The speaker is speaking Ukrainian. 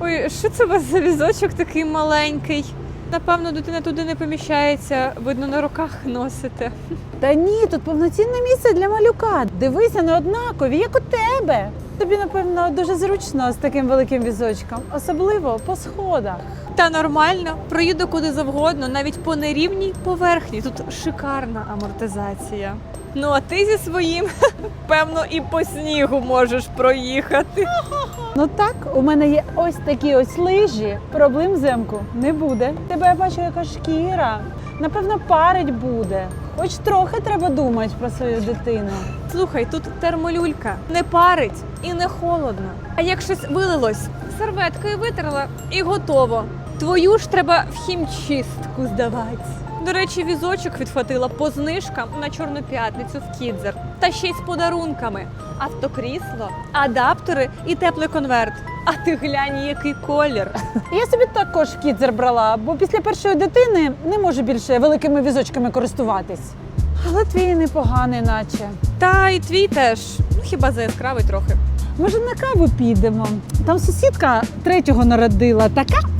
Ой, що це у вас за візочок такий маленький? Напевно, дитина туди не поміщається, видно, на руках носите. Та ні, тут повноцінне місце для малюка. Дивися, не однакові, як у тебе. Тобі, напевно, дуже зручно з таким великим візочком, особливо по сходах. Та нормально, проїду куди завгодно, навіть по нерівній поверхні. Тут шикарна амортизація. Ну а ти зі своїм, певно, і по снігу можеш проїхати. Ну так, у мене є ось такі ось лижі. Проблем взимку не буде. Тебе я бачу, яка шкіра. Напевно, парить буде. Хоч трохи треба думати про свою дитину. Слухай, тут термолюлька не парить і не холодно. А як щось вилилось, серветкою витерла і готово. Твою ж треба в хімчистку здавати. До речі, візочок відхватила по знижкам на Чорну п'ятницю в Кідзер. Та ще й з подарунками: автокрісло, адаптери і теплий конверт. А ти глянь, який колір. Я собі також кідзер брала, бо після першої дитини не можу більше великими візочками користуватись. Але твій непоганий, наче. Та і твій теж, ну хіба за яскравий трохи. Може, на каву підемо? Там сусідка третього народила, така